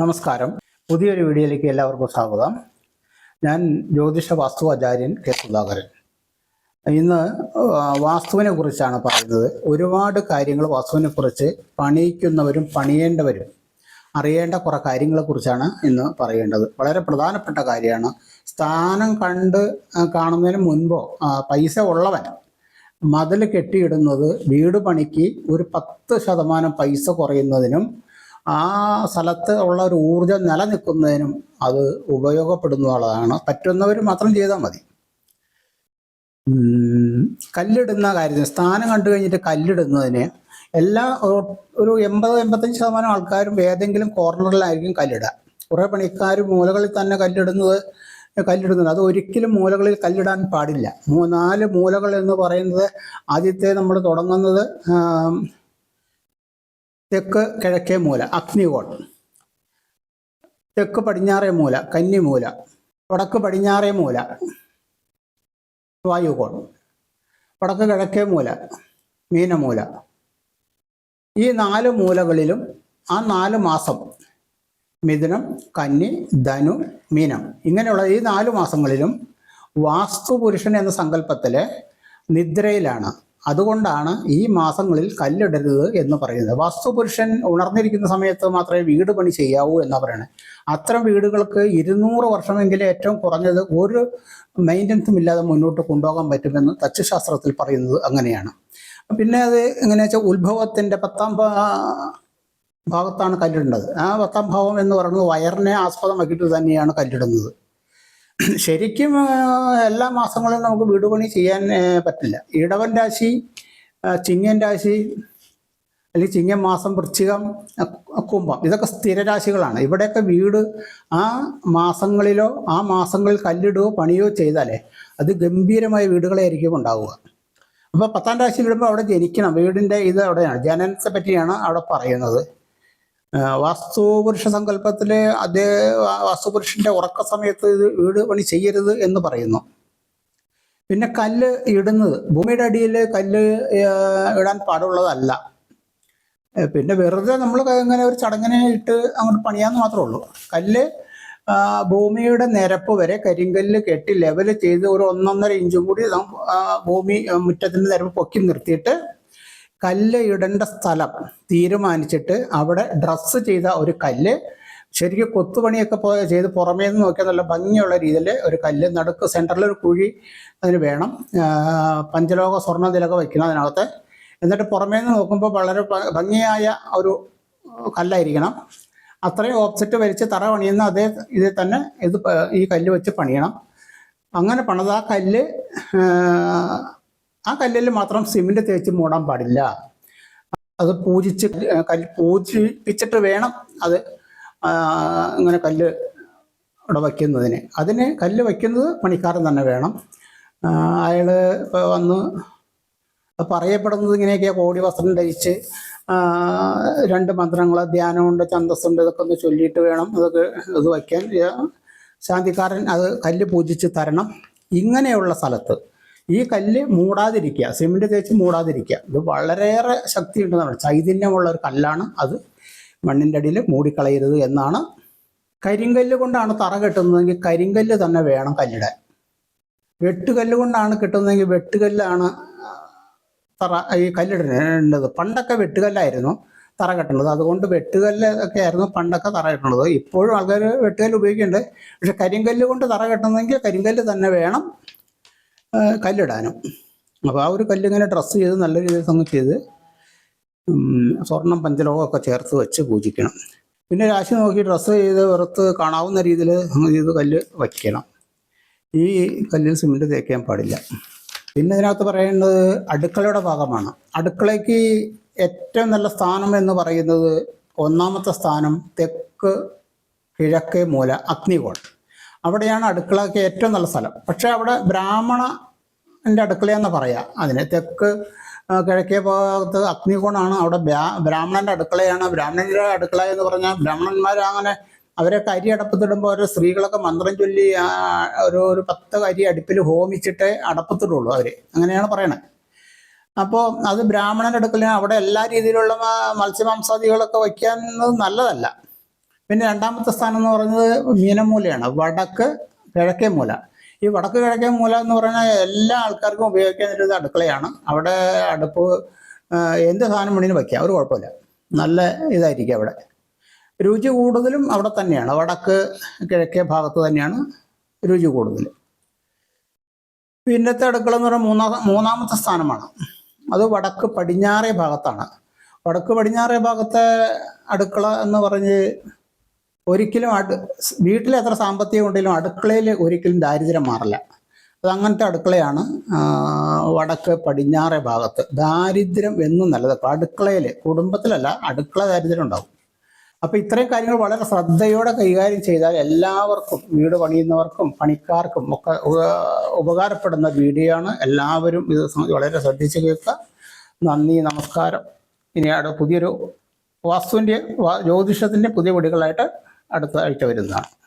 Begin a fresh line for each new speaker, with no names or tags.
നമസ്കാരം. പുതിയൊരു വീഡിയോയിലേക്ക് എല്ലാവർക്കും സ്വാഗതം. ഞാൻ ജ്യോതിഷ വാസ്തു ആചാര്യൻ കെ സുധാകരൻ. ഇന്ന് വാസ്തുവിനെ കുറിച്ചാണ് പറയുന്നത്. ഒരുപാട് കാര്യങ്ങൾ വാസ്തുവിനെ കുറിച്ച് പണിയിക്കുന്നവരും പണിയേണ്ടവരും അറിയേണ്ട കുറെ കാര്യങ്ങളെ കുറിച്ചാണ് ഇന്ന് പറയേണ്ടത്. വളരെ പ്രധാനപ്പെട്ട കാര്യമാണ്. സ്ഥാനം കണ്ട് കാണുന്നതിന് മുൻപോ പൈസ ഉള്ളവൻ മതിൽ കെട്ടിയിടുന്നത് വീട് പണിക്ക് ഒരു പത്ത് ശതമാനം പൈസ കുറയുന്നതിനും ആ സ്ഥലത്ത് ഉള്ള ഒരു ഊർജം നിലനിൽക്കുന്നതിനും അത് ഉപയോഗപ്പെടുന്നതാണ് പറ്റുന്നവർ മാത്രം ചെയ്താൽ മതി. കല്ലിടുന്ന കാര്യത്തിന് സ്ഥാനം കണ്ടു കഴിഞ്ഞിട്ട് കല്ലിടുന്നതിന് എല്ലാ ഒരു എൺപത് എൺപത്തഞ്ച് ശതമാനം ആൾക്കാരും ഏതെങ്കിലും കോർണറിലായിരിക്കും കല്ലിടുക. കുറേ പണിക്കാർ മൂലകളിൽ തന്നെ കല്ലിടുന്നത് കല്ലിടുന്നുണ്ട് അത് ഒരിക്കലും മൂലകളിൽ കല്ലിടാൻ പാടില്ല. നാല് മൂലകൾ എന്ന് പറയുന്നത് ആദ്യത്തെ നമ്മൾ തുടങ്ങുന്നത് തെക്ക് കിഴക്കേ മൂല അഗ്നികോൺ. തെക്ക് പടിഞ്ഞാറേ മൂല കന്നിമൂല വടക്ക് പടിഞ്ഞാറേ മൂല വായുകോൺ. വടക്ക് കിഴക്കേ മൂല മീനമൂല. ഈ നാല് മൂലകളിലും ആ നാല് മാസം മിഥുനം കന്നി ധനു മീനം ഇങ്ങനെയുള്ള ഈ നാല് മാസങ്ങളിലും വാസ്തു പുരുഷൻ എന്ന സങ്കല്പത്തിലെ നിദ്രയിലാണ്. അതുകൊണ്ടാണ് ഈ മാസങ്ങളിൽ കല്ലിടരുത് എന്ന് പറയുന്നത്. വസ്തുപുരുഷൻ ഉണർന്നിരിക്കുന്ന സമയത്ത് മാത്രമേ വീട് പണി ചെയ്യാവൂ എന്നാ പറയുന്നത് അത്തരം വീടുകൾക്ക് ഇരുന്നൂറ് വർഷമെങ്കിലും ഏറ്റവും കുറഞ്ഞത് ഒരു മെയിന്റനൻസും ഇല്ലാതെ മുന്നോട്ട് കൊണ്ടുപോകാൻ പറ്റുമെന്ന് തച്ചുശാസ്ത്രത്തിൽ പറയുന്നത് അങ്ങനെയാണ്. പിന്നെ അത് എങ്ങനെയാ വെച്ചാൽ ഉത്ഭവത്തിന്റെ പത്താം ഭാഗത്താണ് കല്ലിടേണ്ടത് ആ പത്താം ഭാവം എന്ന് പറയുന്നത് വയറിനെ ആസ്പദമാക്കിയിട്ട് തന്നെയാണ് കല്ലിടുന്നത്. ശരിക്കും എല്ലാ മാസങ്ങളിലും നമുക്ക് വീട് പണി ചെയ്യാൻ പറ്റില്ല. ഇടവൻ രാശി ചിങ്ങൻ രാശി അല്ലെങ്കിൽ ചിങ്ങം മാസം വൃശ്ചികം കുംഭം ഇതൊക്കെ സ്ഥിരരാശികളാണ് ഇവിടെയൊക്കെ വീട് ആ മാസങ്ങളിലോ ആ മാസങ്ങളിൽ കല്ലിടുകയോ പണിയോ ചെയ്താലേ അത് ഗംഭീരമായ വീടുകളായിരിക്കും ഉണ്ടാവുക. അപ്പോൾ പത്താം രാശി വരുമ്പോൾ അവിടെ ജനിക്കണം. വീടിന്റെ ഇത് അവിടെയാണ്. ജനനത്തെ പറ്റിയാണ് അവിടെ പറയുന്നത്. വാസ്തുപുരുഷ സങ്കല്പത്തിൽ അതേ വാസ്തുപുരുഷന്റെ ഉറക്ക സമയത്ത് ഇത് വീട് പണി ചെയ്യരുത് എന്ന് പറയുന്നു. പിന്നെ കല്ല് ഇടുന്നത് ഭൂമിയുടെ അടിയിൽ കല്ല് ഇടാൻ പാടുള്ളതല്ല. പിന്നെ വെറുതെ നമ്മൾ ഇങ്ങനെ ഒരു ചടങ്ങിനെ ഇട്ട് അങ്ങോട്ട് പണിയാന്ന് മാത്രമേ ഉള്ളൂ. കല്ല് ഭൂമിയുടെ നിരപ്പ് വരെ കരിങ്കല്ല് കെട്ടി ലെവൽ ചെയ്ത് ഒരു ഒന്നൊന്നര ഇഞ്ചും കൂടി ഭൂമി മുറ്റത്തിന്റെ നിരപ്പ് പൊക്കി നിർത്തിയിട്ട് കല്ല് ഇടേണ്ട സ്ഥലം തീരുമാനിച്ചിട്ട് അവിടെ ഡ്രസ്സ് ചെയ്ത ഒരു കല്ല്. ശരിക്കും കൊത്തുപണിയൊക്കെ പോ ചെയ്ത് പുറമേ നിന്ന് നോക്കിയാൽ നല്ല ഭംഗിയുള്ള രീതിയിൽ ഒരു കല്ല് നടുക്ക് സെന്ററിൽ ഒരു കുഴി അതിന് വേണം. പഞ്ചലോക സ്വർണ തിലക വയ്ക്കണം അതിനകത്ത്. എന്നിട്ട് പുറമേ നിന്ന് നോക്കുമ്പോൾ വളരെ ഭംഗിയായ ഒരു കല്ലായിരിക്കണം. അത്രയും ഓപ്സെറ്റ് വലിച്ച് തറ പണിയുന്ന അതേ ഇതിൽ തന്നെ ഇത് ഈ കല്ല് വെച്ച് പണിയണം. അങ്ങനെ പണിത് ആ കല്ല് ആ, കല്ലിൽ മാത്രം സിമെന്റ് തേച്ച് മൂടാൻ പാടില്ല. അത് പൂജിച്ച് കല്ല് പൂജിപ്പിച്ചിട്ട് വേണം അത് ഇങ്ങനെ കല്ല് അവിടെ വയ്ക്കുന്നതിന്. അതിന് കല്ല് വയ്ക്കുന്നത് പണിക്കാരൻ തന്നെ വേണം. അയാൾ ഇപ്പോൾ വന്ന് പറയപ്പെടുന്നത് ഇങ്ങനെയൊക്കെയാ കോടി വസ്ത്രം ധരിച്ച് രണ്ട് മന്ത്രങ്ങൾ ധ്യാനമുണ്ട് ഛന്തസ്സുണ്ട് ഇതൊക്കെ ഒന്ന് ചൊല്ലിയിട്ട് വേണം അതൊക്കെ ഇത് വയ്ക്കാൻ. ശാന്തിക്കാരൻ അത് കല്ല് പൂജിച്ച് തരണം. ഇങ്ങനെയുള്ള സ്ഥലത്ത് ഈ കല്ല് മൂടാതിരിക്കുക സിമെന്റ് തേച്ച് മൂടാതിരിക്കുക. ഇത് വളരെയേറെ ശക്തി ഉണ്ടെന്നാണ് ചൈതന്യമുള്ള ഒരു കല്ലാണ് അത്. മണ്ണിന്റെ അടിയിൽ മൂടിക്കളയരുത് എന്നാണ്. കരിങ്കല്ല് കൊണ്ടാണ് തറ കെട്ടുന്നതെങ്കിൽ കരിങ്കല്ല് തന്നെ വേണം കല്ലിടാൻ. വെട്ടുകല്ല് കൊണ്ടാണ് കിട്ടുന്നതെങ്കിൽ വെട്ടുകല്ലാണ് തറ ഈ കല്ലിടേണ്ടത്. പണ്ടൊക്കെ വെട്ടുകല്ലായിരുന്നു തറ കെട്ടുന്നത് അതുകൊണ്ട് വെട്ടുകല്ല് ഒക്കെ ആയിരുന്നു പണ്ടൊക്കെ തറ കെട്ടുന്നത് ഇപ്പോഴും ആൾക്കാർ വെട്ടുകല്ല് ഉപയോഗിക്കുന്നുണ്ട്. പക്ഷെ കരിങ്കല്ല് കൊണ്ട് തറ കെട്ടുന്നതെങ്കിൽ കരിങ്കല്ല് തന്നെ വേണം. കല്ലിടാനും. അപ്പോൾ ആ ഒരു കല്ലിങ്ങനെ ഡ്രസ്സ് ചെയ്ത് നല്ല രീതിയിൽ സംഗതി ചെയ്ത് സ്വർണം പഞ്ചലോകമൊക്കെ ചേർത്ത് വെച്ച് പൂജിക്കണം. പിന്നെ രാശി നോക്കി ഡ്രസ്സ് ചെയ്ത് പുറത്ത് കാണാവുന്ന രീതിയിൽ ചെയ്ത് കല്ല് വയ്ക്കണം. ഈ കല്ലിൽ സിമെന്റ് തേക്കാൻ പാടില്ല. പിന്നെ ഇതിനകത്ത് പറയുന്നത് അടുക്കളയുടെ ഭാഗമാണ്. അടുക്കളയ്ക്ക് ഏറ്റവും നല്ല സ്ഥാനം എന്ന് പറയുന്നത് ഒന്നാമത്തെ സ്ഥാനം തെക്ക് കിഴക്കേ മൂല അഗ്നികോൺ അവിടെയാണ് അടുക്കളയ്ക്ക് ഏറ്റവും നല്ല സ്ഥലം. പക്ഷെ അവിടെ ബ്രാഹ്മണന്റെ അടുക്കളയെന്ന് പറയാം. അതിന് തെക്ക് കിഴക്കേ ഭാഗത്ത് അഗ്നികോണാണ് അവിടെ ബ്രാഹ്മണന്റെ ബ്രാഹ്മണന്റെ അടുക്കളയാണ്. ബ്രാഹ്മണന്റെ അടുക്കള എന്ന് പറഞ്ഞാൽ ബ്രാഹ്മണന്മാർ അങ്ങനെ അവരെ കരി അടപ്പത്തിടുമ്പോൾ ഓരോ സ്ത്രീകളൊക്കെ മന്ത്രം ചൊല്ലി ഒരു ഒരു പത്ത് കരി അടുപ്പിൽ ഹോമിച്ചിട്ടേ അടപ്പത്തിടുള്ളൂ അവർ. അങ്ങനെയാണ് പറയണത് അപ്പോൾ അത് ബ്രാഹ്മണന്റെ അടുക്കളയാണ്. അവിടെ എല്ലാ രീതിയിലുള്ള മത്സ്യമാംസാദികളൊക്കെ വയ്ക്കുന്നത് നല്ലതല്ല. പിന്നെ രണ്ടാമത്തെ സ്ഥാനം എന്ന് പറയുന്നത് മീനമൂലയാണ് വടക്ക് കിഴക്കേ മൂല. ഈ വടക്ക് കിഴക്കേ മൂല എന്ന് പറഞ്ഞാൽ എല്ലാ ആൾക്കാർക്കും ഉപയോഗിക്കാൻ ഒരു അടുക്കളയാണ്. അവിടെ അടുപ്പ് എന്ത് സാധനം വേണമെങ്കിലും വയ്ക്കാം ഒരു കുഴപ്പമില്ല. നല്ല ഇതായിരിക്കും അവിടെ. രുചി കൂടുതലും അവിടെ തന്നെയാണ് വടക്ക് കിഴക്കേ ഭാഗത്ത് തന്നെയാണ് രുചി കൂടുതൽ. പിന്നത്തെ അടുക്കള എന്ന് പറഞ്ഞാൽ മൂന്നാം മൂന്നാമത്തെ സ്ഥാനമാണ്. അത് വടക്ക് പടിഞ്ഞാറേ ഭാഗത്താണ്. വടക്ക് പടിഞ്ഞാറേ ഭാഗത്തെ അടുക്കള എന്ന് പറഞ്ഞ് ഒരിക്കലും അടു വീട്ടിൽ എത്ര സാമ്പത്തികം ഉണ്ടെങ്കിലും അടുക്കളയിൽ ഒരിക്കലും ദാരിദ്ര്യം മാറില്ല. അത് അങ്ങനത്തെ അടുക്കളയാണ് വടക്ക് പടിഞ്ഞാറേ ഭാഗത്ത്. ദാരിദ്ര്യം എന്നും നല്ലത്. അടുക്കളയിൽ കുടുംബത്തിലല്ല അടുക്കള ദാരിദ്ര്യം ഉണ്ടാവും. അപ്പോൾ ഇത്രയും കാര്യങ്ങൾ വളരെ ശ്രദ്ധയോടെ കൈകാര്യം ചെയ്താൽ എല്ലാവർക്കും വീട് പണിയുന്നവർക്കും പണിക്കാർക്കും ഒക്കെ ഉപകാരപ്പെടുന്ന വീഡിയോ ആണ് എല്ലാവരും ഇത് വളരെ ശ്രദ്ധിച്ച് കേൾക്കുക. നന്ദി നമസ്കാരം. ഇനി അവിടെ പുതിയൊരു വാസ്തുവിന്റെ ജ്യോതിഷത്തിന്റെ പുതിയ വീടുകളായിട്ട് അടുത്ത ആഴ്ച വരുന്നതാണ്.